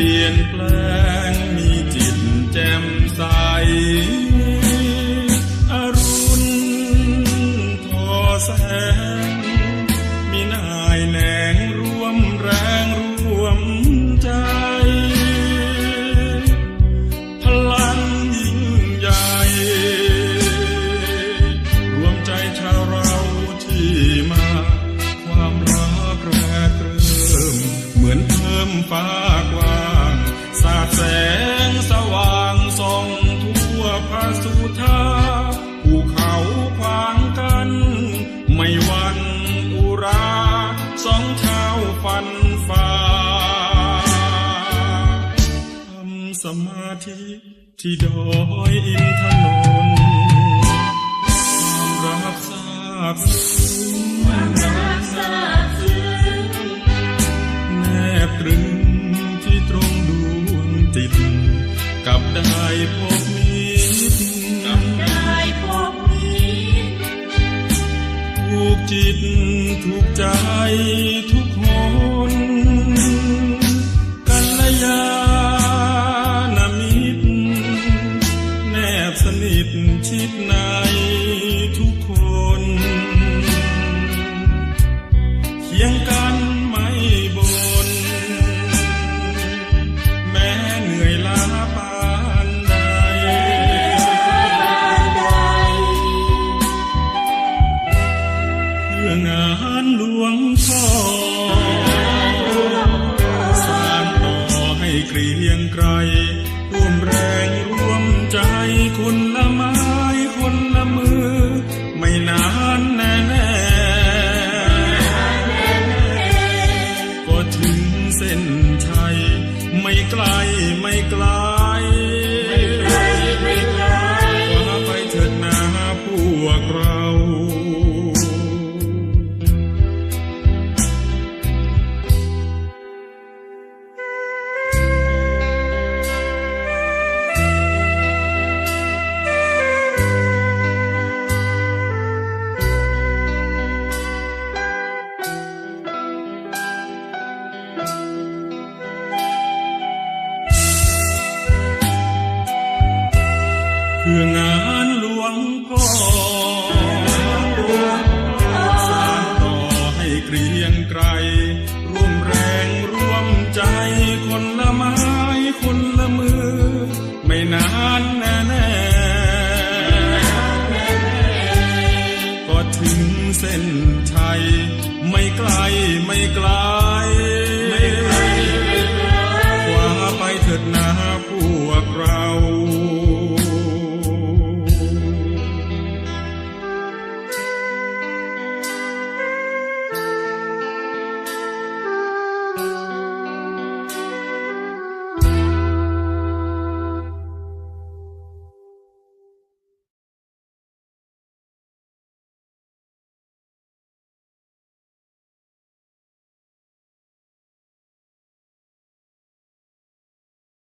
ลี่ยนแปลงมีจิตแจ่มใสอรุณทอแสงมีนายแน มาธิที่ดอยอินทนนท์ความรักซาบซึ้งแนบตรึงที่ตรงดวงจิตกับได้พบมิตรถูกจิตถูกใจ บสนิทชิดในทุกคนเคียงกัน ไม่ไกลไม่ไกลว่าไปเถิดนาพวกเรา ไม้คนละมือ ไม่นานแน่แน่ก็ถึงเส้นชัยไม่ไกลไม่ไกลกว่าไปเถิดนา